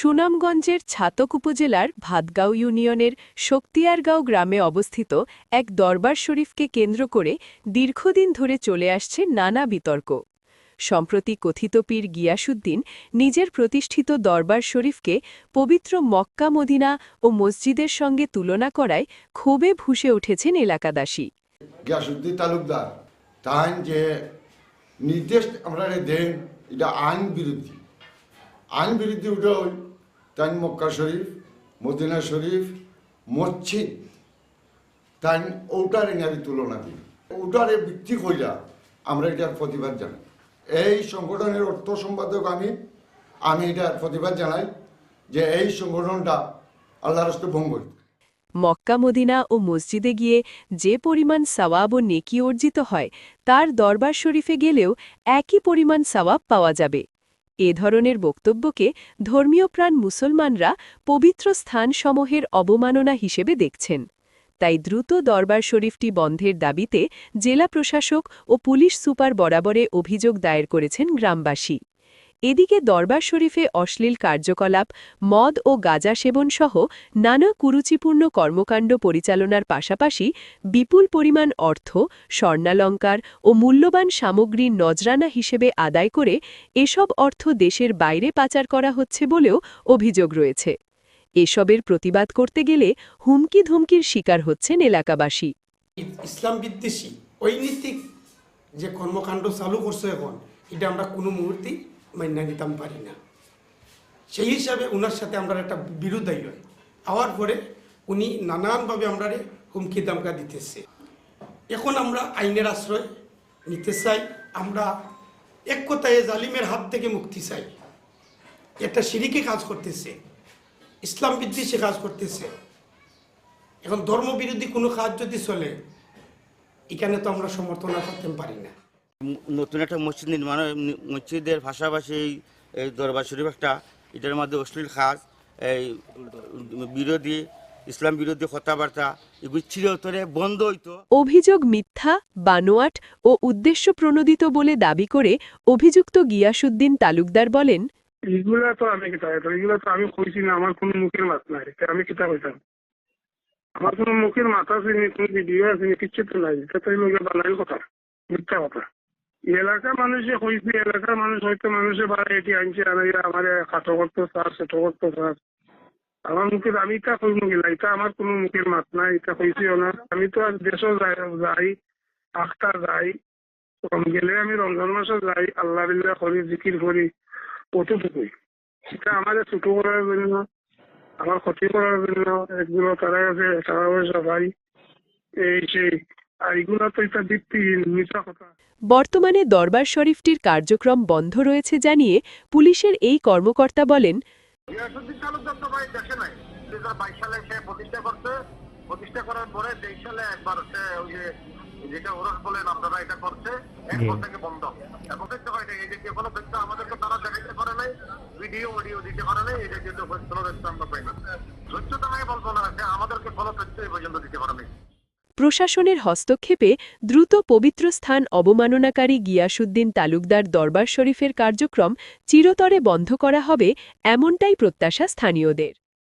সুনামগঞ্জের ছাতক উপজেলার ভাতগাঁও ইউনিয়নের শক্তিয়ারগাঁও গ্রামে অবস্থিত এক দরবার শরীফকে কেন্দ্র করে দীর্ঘদিন ধরে চলে আসছে নানা বিতর্ক। সম্প্রতি কথিত পীর গিয়াসুদ্দিন নিজের প্রতিষ্ঠিত দরবার শরীফকে পবিত্র মক্কা, মদিনা ও মসজিদের সঙ্গে তুলনা করায় ক্ষোভে ভুসে উঠেছেন এলাকাবাসী। গিয়াসুদ্দিন তালুকদার, তাহান যে নির্দেশ আমরা দেন, এটা আইন বিরোধী। আইন বিরোধী ওটা ওই তাই মক্কা শরীফ, মদিনা শরীফ, মসজিদ। তাই ওটার এনারি তুলনা দিই ওটারে ভিত্তি কইরা আমরা এটার প্রতিবাদ জানাই। এই সংগঠনের অর্থ সম্পাদক আমি আমি এটার প্রতিবাদ জানাই যে এই সংগঠনটা আল্লাহ রাস্তে ভঙ্গ মক্কা, মদিনা ও মসজিদে গিয়ে যে পরিমাণ সওয়াব ও নেকি অর্জিত হয়, তার দরবার শরীফে গেলেও একই পরিমাণ সওয়াব পাওয়া যাবে। এ ধরনের বক্তব্যকে ধর্মীয় প্রাণ মুসলমানরা পবিত্র স্থানসমূহের অবমাননা হিসেবে দেখছেন। তাই দ্রুত দরবার শরীফটি বন্ধের দাবিতে জেলা প্রশাসক ও পুলিশ সুপার বরাবরে অভিযোগ দায়ের করেছেন গ্রামবাসী। এদিকে দরবার শরীফে অশ্লীল কার্যকলাপ, মদ ও গাঁজা সেবনসহ নানা কুরুচিপূর্ণ কর্মকাণ্ড পরিচালনার পাশাপাশি বিপুল পরিমাণ অর্থ, স্বর্ণালঙ্কার ও মূল্যবান সামগ্রীর নজরানা হিসেবে আদায় করে এসব অর্থ দেশের বাইরে পাচার করা হচ্ছে বলেও অভিযোগ রয়েছে। এসবের প্রতিবাদ করতে গেলে হুমকি ধুমকির শিকার হচ্ছেন এলাকাবাসী। ইসলাম বিদ্বেষী, ঐনীতিক যে কর্মকাণ্ড চালু করছে এখন, এটা আমরা কোনো মুহূর্তেই মান্য নিতাম পারি না। সেই হিসাবে ওনার সাথে আমরা একটা বিরোধাই হয় হওয়ার পরে উনি নানানভাবে আমরা হুমকি দামকা দিতেছে। এখন আমরা আইনের আশ্রয় নিতে চাই। আমরা এক কথায় জালিমের হাত থেকে মুক্তি চাই। একটা সিঁড়িকে কাজ করতেছে, ইসলাম বিদ্বেষী কাজ করতেছে। এখন ধর্মবিরোধী কোনো কাজ যদি চলে, এখানে তো আমরা সমর্থন করতে পারি না। নতুন একটা মসজিদ নির্মাণ মসজিদের পাশাপাশি এই দরবার শরীফ একটা এটার মধ্যে অশ্লীল খাস এই বিরোধী ইসলাম বিরোধী কথাবার্তা এগুলি চিরতরে বন্ধ হইতো। অভিযোগ মিথ্যা বানোয়াট ও উদ্দেশ্য প্রণোদিত বলে দাবি করে অভিযুক্ত গিয়াসুদ্দিন তালুকদার বলেন এইগুলা তো আমি কিতা এগুলা তো আমি কইছি না আমার কোনো মুখের মাত নাই আমি কিতা কইতাম আমার কোনো মুখের মাথা আছে কোনো ভিডিও আছে কিচ্ছু তো নাই এটা তো বানাই কথা মিথ্যা কথা। এলাকার মানুষে কইছে এলাকার মানুষ হয়তো মানুষে বাড়ি এটি আনছে আনাইয়া আমার খাটো করতো স্যার সেটো করতো স্যার। আমার মুখের, আমি এটা কইব গেলা এটা আমার কোনো মুখের মাত নাই এটা কইছিও না। আমি তো আর দেশও যাই যাই আখটা যাই গেলে আমি রমজান মাসে যাই, আল্লাহ বিল্লাহ করি, জিকির করি কতটুকুই সেটা আমাদের ছোট করার জন্য, আমার ক্ষতি করার জন্য একগুলো তারা কাছে টাকা পয়সা পাই এই সেই আর এগুলো তো এটা ভিত্তিহীন মিথ্যা কথা। বর্তমানে দরবার শরীফটির কার্যক্রম বন্ধ রয়েছে জানিয়ে পুলিশের এই কর্মকর্তা বলেন সালে সে প্রতিষ্ঠা করছে। প্রতিষ্ঠা করার পরে তেইশ সালে একবার সে ওই যে যেটা ওরস বলেন আপনারা এটা করছে এরপর থেকে বন্ধ। এখন দেখতে এই যে কোনো তথ্য আমাদেরকে তারা দেখাইতে পারে নাই ভিডিও অডিও দিতে পারে নাই এটা কিন্তু কোনো আমরা পাই না। সত্যতা আমি বলব না যে আমাদেরকে কোনো তথ্য এই পর্যন্ত দিতে পারে নাই। প্রশাসনের হস্তক্ষেপে দ্রুত পবিত্র স্থান অবমাননাকারী গিয়াসুদ্দিন তালুকদার দরবার শরীফের কার্যক্রম চিরতরে বন্ধ করা হবে, এমনটাই প্রত্যাশা স্থানীয়দের।